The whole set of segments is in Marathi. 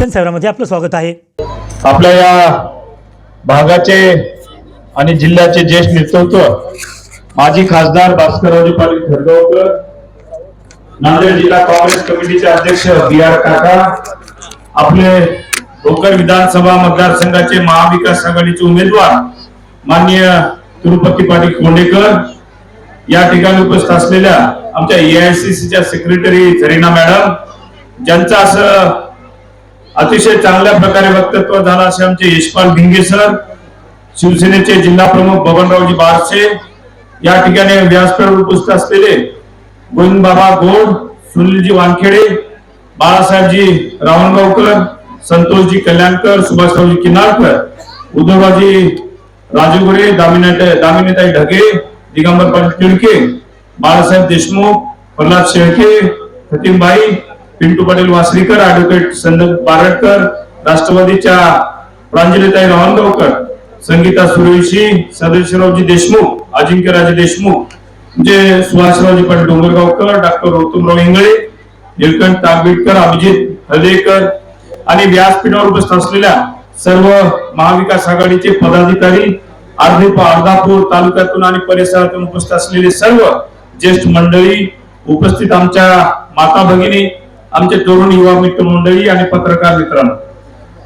चिंतन सेवरामध्ये आपलं स्वागत आहे. आपल्या या भागाचे आणि जिल्ह्याचे ज्येष्ठ नेतृत्व माजी खासदार भास्कररावजी पाटील खडगावकर नांदेड जिल्हा काँग्रेस कमिटीचे अध्यक्ष बी आर काका आपले भोकर विधानसभा मतदारसंघाचे महाविकास आघाडीचे उमेदवार माननीय तिरुपती पाटील कोंडेकर या ठिकाणी उपस्थित असलेल्या आमच्या एआयसीसीच्या सेक्रेटरी झरीना मॅडम ज्यांचं असं अतिशय चांगल्या प्रकारे वक्तव्य झालं असे आमचे यशपाल भिंगे सर शिवसेनेचे जिल्हा प्रमुख बबनरावजी बारसे या ठिकाणी व्यासपीठ उपस्थित असलेले गोविंदबाबा गोड सुनीलजी वानखेडे बाळासाहेबजी रावणगावकर संतोषजी कल्याणकर सुभाषरावजी किनारकर उद्धवराजी राजगुरे दामिनीताई दामिनीताई ढगे दिगंबर पाटील तिडके बाळासाहेब देशमुख प्रल्हाद शेळके सतीमबाई पिंटू पाटील वासरीकर ऍडव्होकेट संदीप बारटकर राष्ट्रवादीच्या प्रांजलीताई रावणगावकर संगीता सुरेशी सदाशिवरावजी देशमुख अजिंक्यराजे देशमुख म्हणजे सुभाषरावजी पाटील डोंगरगावकर डॉक्टर गौतमराव इंगळे निळकंठ तांबेडकर अभिजित हदेकर आणि व्यासपीठावर उपस्थित असलेल्या सर्व महाविकास आघाडीचे पदाधिकारी अर्धे अर्धापूर तालुक्यातून आणि परिसरातून उपस्थित असलेले सर्व ज्येष्ठ मंडळी उपस्थित आमच्या माता भगिनी आमचे तरुण युवा मित्र मंडळी आणि पत्रकार मित्रांनो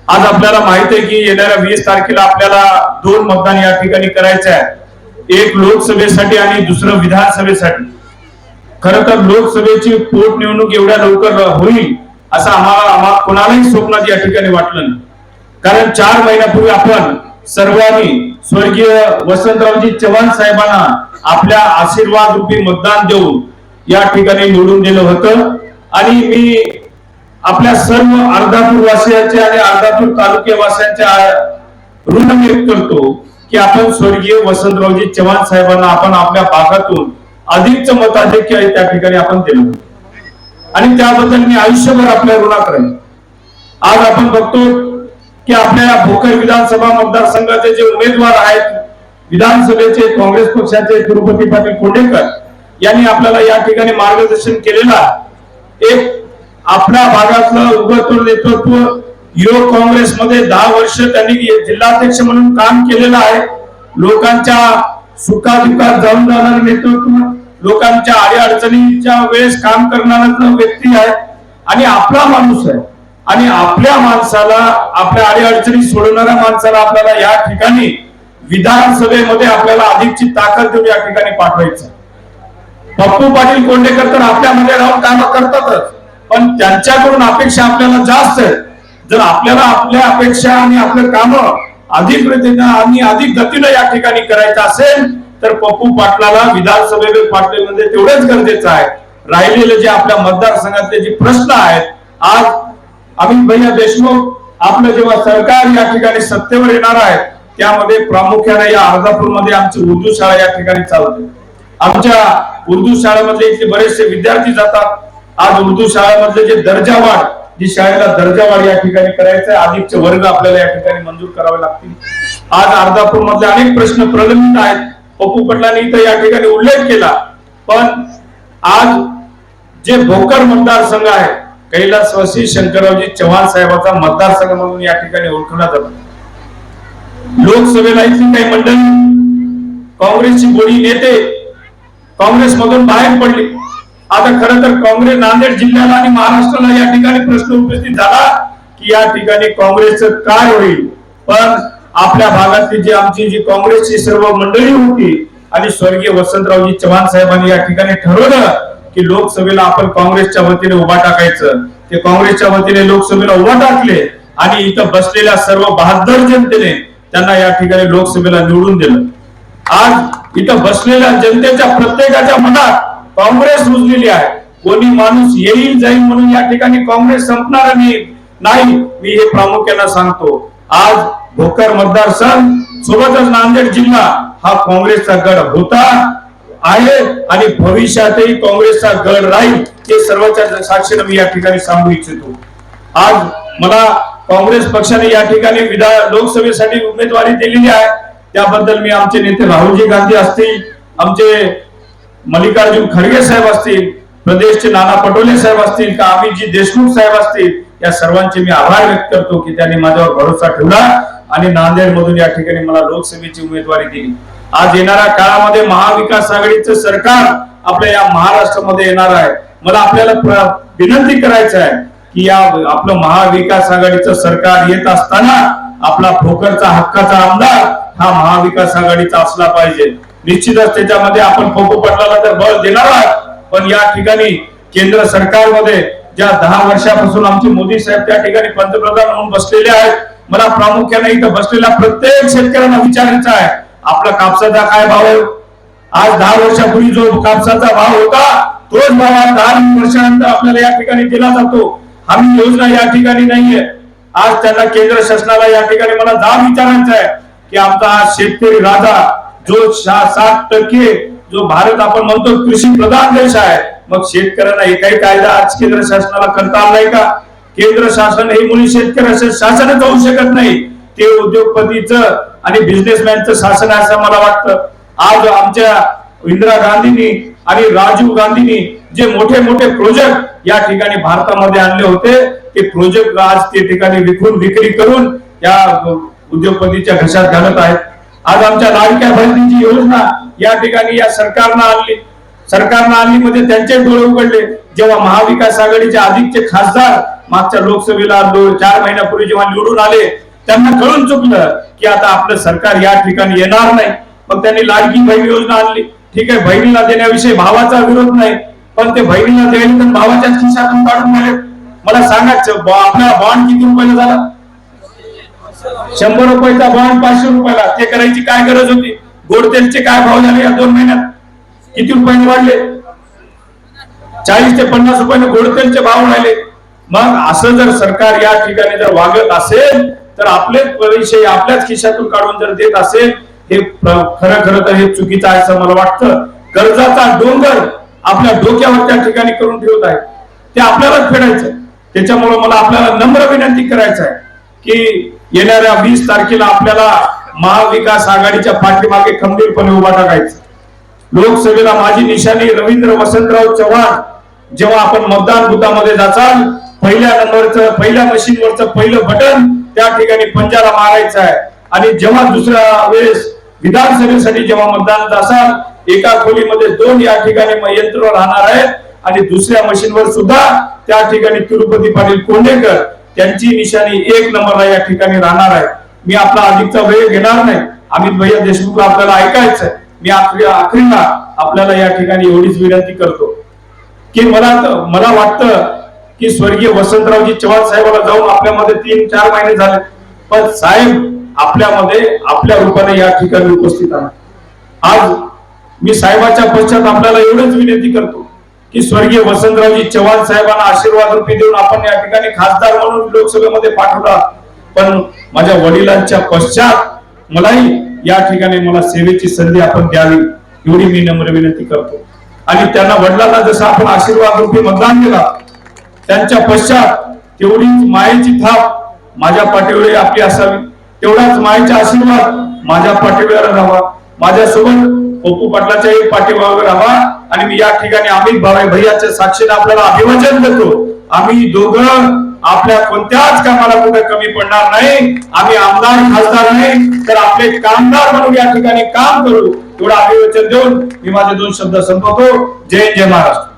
आज आपल्याला माहीत आहे की येणाऱ्या वीस तारखेला आपल्याला दोन मतदान या ठिकाणी करायचं आहे. एक लोकसभेसाठी आणि दुसरं विधानसभेसाठी. खर तर लोकसभेची पोटनिवडणूक एवढ्या लवकर होईल असं आम्हाला आम्हाला कोणालाही स्वप्नात या ठिकाणी वाटलं नाही. कारण चार महिन्यापूर्वी आपण सर्वांनी स्वर्गीय वसंतरावजी चव्हाण साहेबांना आपल्या आशीर्वाद रूपी मतदान देऊन या ठिकाणी निवडून दिलं होतं. आणि मी आपल्या सर्व अर्धापूर वासियांचे आणि अर्धापूर तालुक्यावासियांच्या ऋण व्यक्त करतो की आपण स्वर्गीय वसंतरावजी चव्हाण साहेबांना आपण आपल्या भागातून अधिकच मताधिक्य त्या ठिकाणी आपण दिलं. आणि त्याबद्दल मी आयुष्यभर आपल्या ऋणात राहील आज आपण बघतो की आपल्या या भोकर विधानसभा मतदारसंघाचे जे उमेदवार आहेत विधानसभेचे काँग्रेस पक्षाचे तिरुपती पाटील कोंडेकर यांनी आपल्याला या ठिकाणी मार्गदर्शन केलेला एक आपल्या भागातलं उभं नेतृत्व युवक काँग्रेसमध्ये दहा वर्ष त्यांनी जिल्हाध्यक्ष म्हणून काम केलेलं आहे. लोकांच्या सुखादुखात जाऊन जाणारं नेतृत्व लोकांच्या अडीअडचणीच्या वेळेस काम करणारा व्यक्ती आहे. आणि आपला माणूस आहे. आणि आपल्या माणसाला आपल्या अडीअडचणी सोडवणाऱ्या माणसाला आपल्याला या ठिकाणी विधानसभेमध्ये आपल्याला अधिकची ताकद देऊन या ठिकाणी पाठवायचं पप्पू पाटील कोंडेकर तर आपल्यामध्ये राहून काम करतातच. पण त्यांच्याकडून अपेक्षा आपल्याला जास्त आहे जर आपल्याला आपल्या अपेक्षा आणि आपलं काम अधिक रीतीनं आणि अधिक गतीनं या ठिकाणी करायचं असेल तर पप्पू पाटलाला विधानसभेमध्ये पाठवण्यामध्ये तेवढेच गरजेचं आहे. राहिलेले जे आपल्या मतदारसंघातले जे प्रश्न आहेत आज अमित भैया देशमुख आपलं जेव्हा सरकार या ठिकाणी सत्तेवर येणार आहे त्यामध्ये प्रामुख्याने या अर्धापूरमध्ये आमची उर्दू शाळा या ठिकाणी चालते. आमच्या उर्दू शाळेमधले इथले बरेचसे विद्यार्थी जातात. आज उर्दू शाळेमधले जे दर्जा वाढ जी शाळेला दर्जा वाढ या ठिकाणी करायचं आहे अधिकचे वर्ग आपल्याला या ठिकाणी मंजूर करावे लागतील. आज अर्धापूर मधले अनेक प्रश्न प्रलंबित आहेत. पप्पू पटलांनी इथं या ठिकाणी उल्लेख केला. पण आज जे भोकर मतदारसंघ आहे कैलासवासी शंकररावजी चव्हाण साहेबाचा मतदारसंघ म्हणून या ठिकाणी ओळखला जातो. लोकसभेला इथली काही मंडळी काँग्रेसची बोडी नेते काँग्रेसमधून बाहेर पडले. आता खरं तर काँग्रेस नांदेड जिल्ह्याला आणि महाराष्ट्राला या ठिकाणी प्रश्न उपस्थित झाला की या ठिकाणी काँग्रेसचं काय होईल? पण आपल्या भागातली जी आमची जी काँग्रेसची सर्व मंडळी होती आणि स्वर्गीय वसंतरावजी चव्हाण साहेबांनी या ठिकाणी ठरवलं की लोकसभेला आपण काँग्रेसच्या वतीने उभा टाकायचं. ते काँग्रेसच्या वतीने लोकसभेला उभा टाकले आणि इथं बसलेल्या सर्व बहादर जनतेने त्यांना या ठिकाणी लोकसभेला निवडून दिलं. आज इथं बसलेल्या जनतेच्या प्रत्येकाच्या मनात काँग्रेस रुजलेली आहे. कोणी माणूस येईल जाईल म्हणून या ठिकाणी काँग्रेस संपणार नाही नाही मी हे प्रामुख्याने सांगतो. आज भोकर मतदारसंघ सोबतच नांदेड जिल्हा हा काँग्रेसचा गड होता आहे आणि भविष्यातही काँग्रेसचा गड राहील हे सर्वच्या साक्षीनं मी या ठिकाणी सांगू इच्छितो. आज मला काँग्रेस पक्षाने या ठिकाणी विधान लोकसभेसाठी उमेदवारी दिलेली आहे. त्याबद्दल मी आमचे नेते राहुलजी गांधी असतील आमचे मल्लिकार्जुन खडगे साहेब असतील प्रदेशचे नाना पटोले साहेब असतील का अमितजी देशमुख साहेब असतील या सर्वांचे मी आभार व्यक्त करतो की त्यांनी माझ्यावर भरोसा ठेवला आणि नांदेड मधून या ठिकाणी मला लोकसभेची उमेदवारी दिली. आज येणाऱ्या काळामध्ये महाविकास आघाडीचं सरकार आपल्या या महाराष्ट्रामध्ये येणार आहे. मला आपल्याला विनंती करायचं आहे की या आपलं महाविकास आघाडीचं सरकार येत असताना आपला भोकरचा हक्काचा आमदार हा महाविकास आघाडीचा असला पाहिजे. निश्चितच त्याच्यामध्ये आपण पोपो पटलाला तर बळ देणार आहात. पण या ठिकाणी केंद्र सरकारमध्ये ज्या दहा वर्षापासून आमचे मोदी साहेब त्या ठिकाणी पंतप्रधान म्हणून बसलेले आहेत मला प्रामुख्याने इथं बसलेल्या प्रत्येक शेतकऱ्यांना विचारायचं आहे आपला कापसाचा काय भाव आहे? आज दहा वर्षापूर्वी जो कापसाचा भाव होता तोच भाव आज दहा वर्षानंतर आपल्याला या ठिकाणी दिला जातो. हमी योजना या ठिकाणी नाहीये. आज त्यांना केंद्र शासनाला या ठिकाणी मला जाब विचारायचं आहे. की आमचा शेतकरी राजा जो सात टक्के जो भारत आपण म्हणतो कृषी प्रधान देश आहे मग शेतकऱ्यांना एकही कायदा आज केंद्र शासनाला करता आला नाही का? केंद्र शासन हे मुली शेतकऱ्याचं शासनच होऊ शकत नाही. ते उद्योगपतीच आणि बिझनेसमॅनचं शासन आहे असं मला वाटतं. आज आमच्या इंदिरा गांधींनी आणि राजीव गांधींनी जे मोठे मोठे प्रोजेक्ट या ठिकाणी भारतामध्ये आणले होते ते प्रोजेक्ट आज ते ठिकाणी विकून विक्री करून या उद्योगपतीच्या घशात घालत आहेत. आज आमच्या लाडक्या बहिणीची योजना या ठिकाणी या सरकारनं आणली. सरकारनं आणली म्हणजे त्यांचे डोळे उघडले. जेव्हा महाविकास आघाडीचे अधिकचे खासदार मागच्या लोकसभेला दोन चार महिन्यापूर्वी जेव्हा निवडून आले त्यांना कळून चुकलं की आता आपलं सरकार या ठिकाणी येणार नाही. मग त्यांनी लाडकी बहीण योजना आणली. ठीक आहे बहिणीला देण्याविषयी भावाचा विरोध नाही पण ते बहिणीला द्यायला तर भावाच्या खिशातून काढून मिळेल मला सांगायचं आपला बॉन्ड किती रुपयाला झाला? शंभर रुपयाचा बॉन्ड पाचशे रुपयाला. ते करायची काय गरज होती? गोड तेलचे काय भाव झाले या दोन महिन्यात? किती रुपयाने वाढले? चाळीस ते पन्नास रुपयाने गोड तेलचे भाव राहिले. मग असं जर सरकार या ठिकाणी जर वागत असेल तर आपलेच पैसे आपल्याच खिशातून काढून जर देत असेल हे खरं खरं तर हे चुकीचं आहे असं मला वाटतं. कर्जाचा डोंगर आपल्या डोक्यावर त्या ठिकाणी करून ठेवत आहे. ते आपल्यालाच फेडायचं त्याच्यामुळे मला आपल्याला नम्र विनंती करायचं आहे की येणाऱ्या वीस तारखेला आपल्याला महाविकास आघाडीच्या पाठीमागे खंबीरपणे उभा टाकायचं. लोकसभेला माझी निशाणी रवींद्र वसंतराव चव्हाण जेव्हा आपण मतदान बुथामध्ये जाचाल पहिल्या नंबरचं पहिल्या मशीनवरचं पहिलं बटन त्या ठिकाणी पंजाला मारायचं आहे. आणि जेव्हा दुसऱ्या वेळेस विधानसभेसाठी जेव्हा मतदान असाल एका खोलीमध्ये दोन या ठिकाणी यंत्र राहणार आहेत. आणि दुसऱ्या मशीनवर सुद्धा त्या ठिकाणी तिरुपती पाटील कोंडेकर त्यांची निशाणी एक नंबरला या ठिकाणी राहणार आहे. मी आपला अधिकचा वेळ घेणार नाही. अमित भैया देशमुखला आपल्याला ऐकायचंय. मी आखरी आखरीला आपल्याला या ठिकाणी एवढीच विनंती करतो. की मला मला वाटतं की स्वर्गीय वसंतरावजी चव्हाण साहेबाला जाऊन आपल्यामध्ये तीन चार महिने झाले. पण साहेब आपल्यामध्ये आपल्या रूपाने या ठिकाणी उपस्थित आहे. आज मी साहेबाच्या पश्चात आपल्याला एवढंच विनंती करतो. स्वर्गीय वसंतरावजी चव्हाण साहेबांना आशीर्वाद रूपी देऊन आपण या ठिकाणी खासदार म्हणून लोकसभेमध्ये पाठवला. पण माझ्या वडिलांच्या पश्चात मलाही या ठिकाणी मला सेवेची संधी आपण द्यावी एवढी मी नम्र विनंती करतो. आणि त्यांना वडिलांना जसं आपण आशीर्वाद रूपी मतदान दिला त्यांच्या पश्चात तेवढीच मायेची थाप माझ्या पाठीवर आपली असावी. तेवढाच मायेचा आशीर्वाद माझ्या पाठीवर राहावा. माझ्यासोबत पप्पू पाटलाच्याही पाठीवर राहावा आणि मी या ठिकाणी अमित भावे भैयाच्या साक्षीने आपल्याला अभिवाचन देतो आम्ही दोघं आपल्या कोणत्याच कामाला कुठे कमी पडणार नाही. आम्ही आमदार खासदार नाही. तर आपले कामदार म्हणून या ठिकाणी काम करू. एवढं अभिवचन देऊन मी माझे दोन शब्द संपवतो. जय जय महाराष्ट्र.